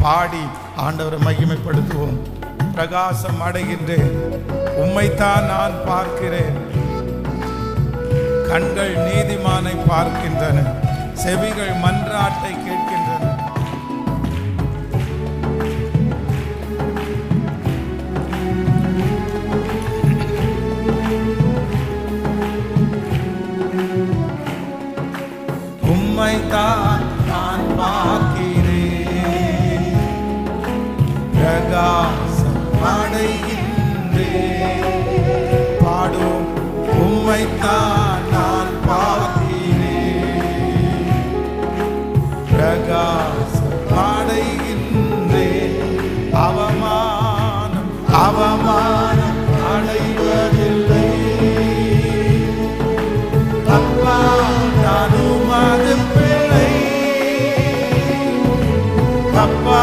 பாடி ஆண்டவரை மகிமைப்படுத்துவோம். பிரகாசம் அடைகின்றேன். உம்மைத்தான் நான் பார்க்கிறேன். கண்கள் நீதிமானை பார்க்கின்றன. செவிகள் மன்றாட்டை கேட்கின்றன. உம்மைத்தான் நான் பார்க்கிறேன். பரிகாசம் அடைகின்றேன் பாடும் உம்மைத்தான் நான் பார்க்கிறேன் பிரகாசம் அடைகின்றேன் அவமானம் அவமானம் அடைவதில்லை அப்பா நானும் அது பிள்ளை அப்பா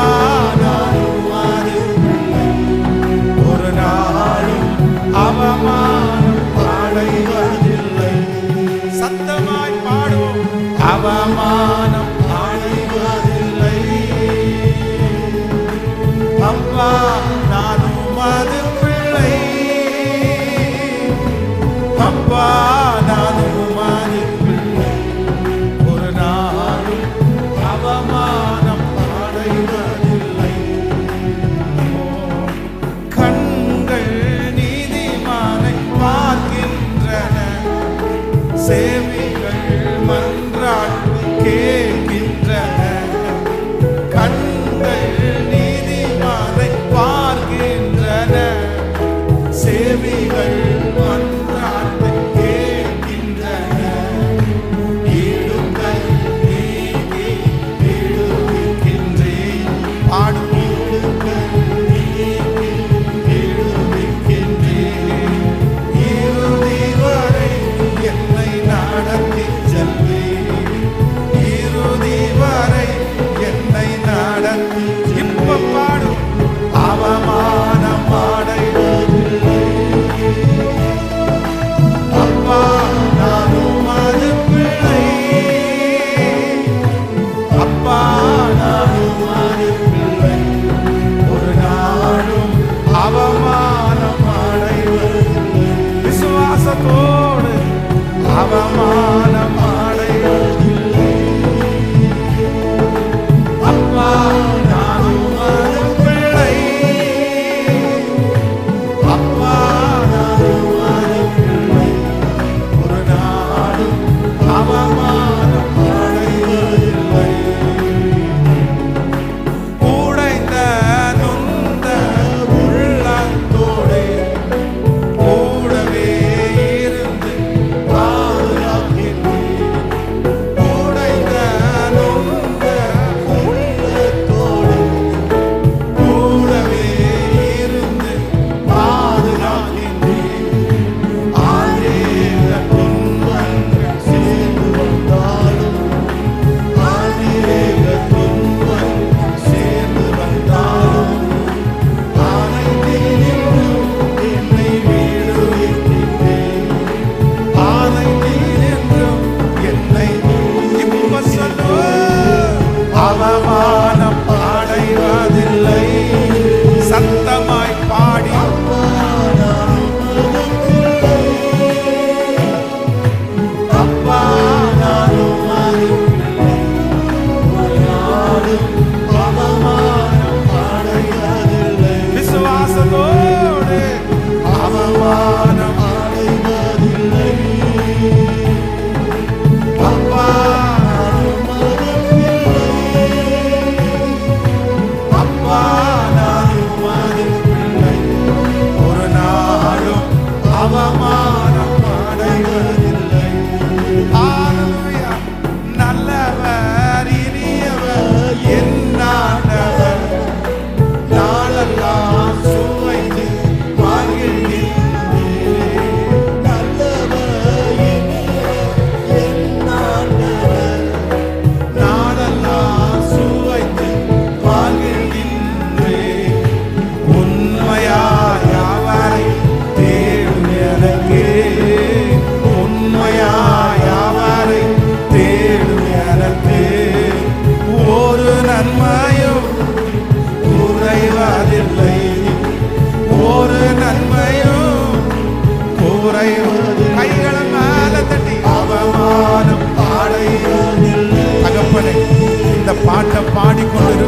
பாட்டை பாடிக்கொண்டிரு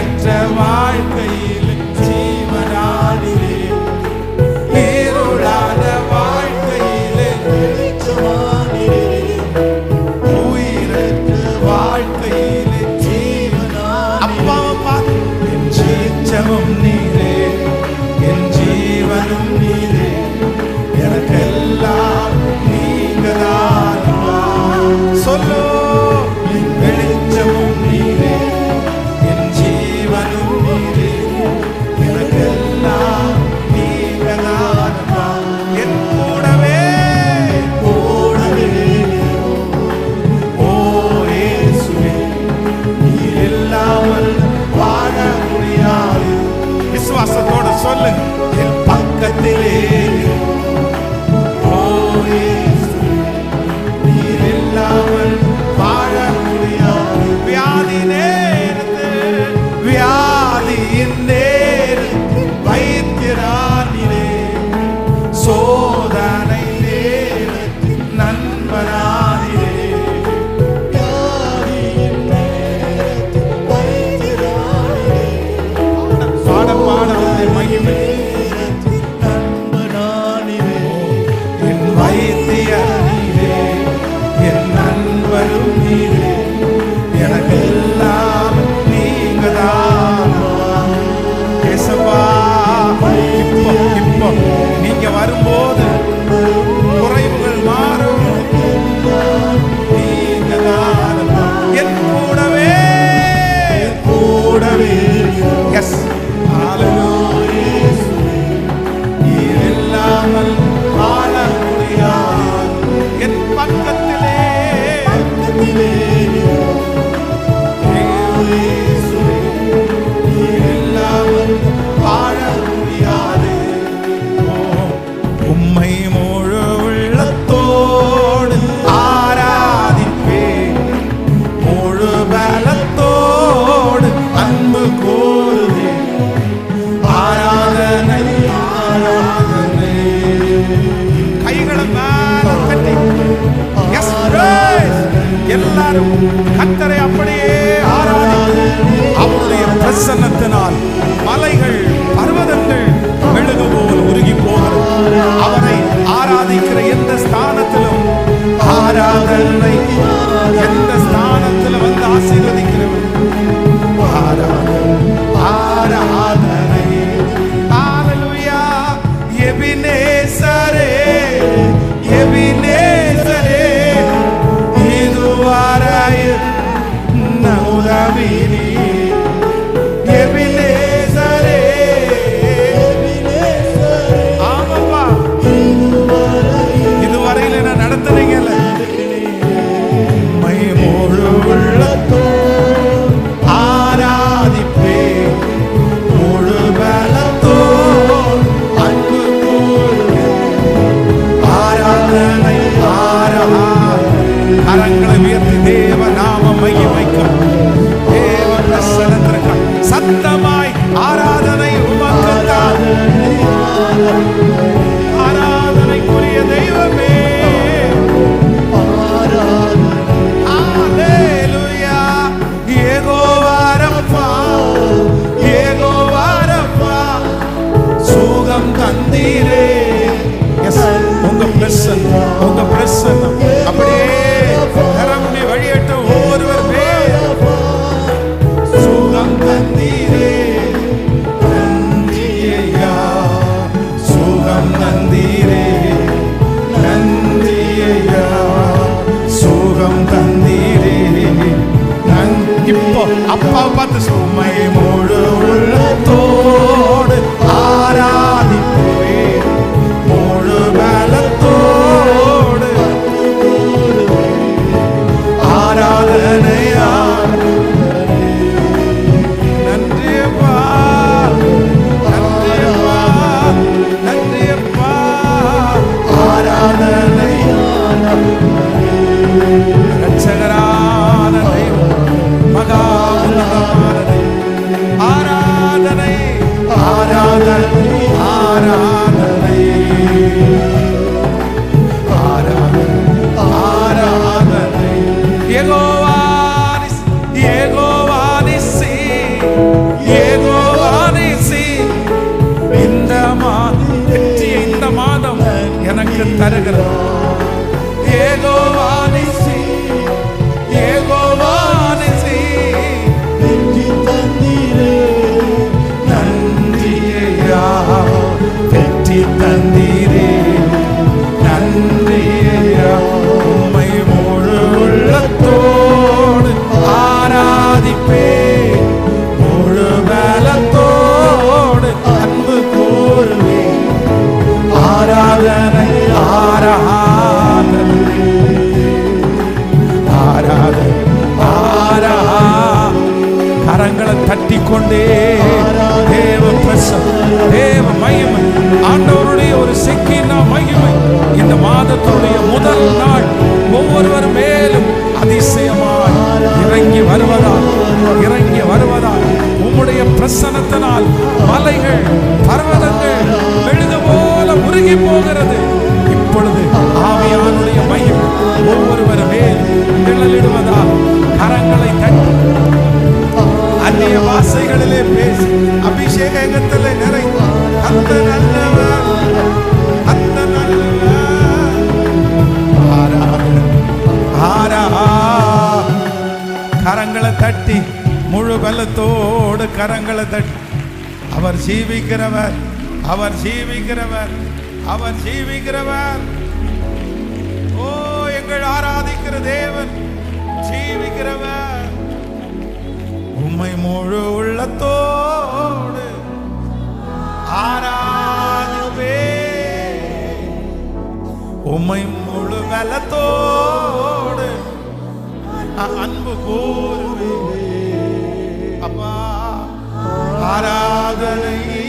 உயிரற்ற Hey. மகிமை. ஆண்டவருடைய ஒரு சிக்கினா மகிமை. இந்த மாதத்துடைய முதல் நாள் ஒவ்வொருவர் மேலும் அதிசயமாய் இறங்கி வருவதால் இறங்கி வருவதால் உம்முடைய பிரசனத்தினால் மலைகள் பர்வதங்கள் மெழுகு போல உருகி போகிறது. இப்பொழுது ஆவியானுடைய மையம் ஒவ்வொருவர் மேல் நிழலிடுவதால் கரங்களை தட்டி அந்நிய வாசைகளிலே பேசி அபிஷேகத்தில் நிறை கரங்களை தட்டி முழு பலத்தோடு கரங்களை தட்டி அவர் ஜீவிக்கிறவர் அவர் ஜீவிக்கிறவர் அவர் ஜீவிக்கிறவர் ஓ எங்கள் ஆராதிக்கிற தேவன் ஜீவிக்கிறவர் உம்மை முழு உள்ளத்தோ உம்மை முழு பலத்தோடு அன்பு கூறுவே அப்பா ஆராதனையே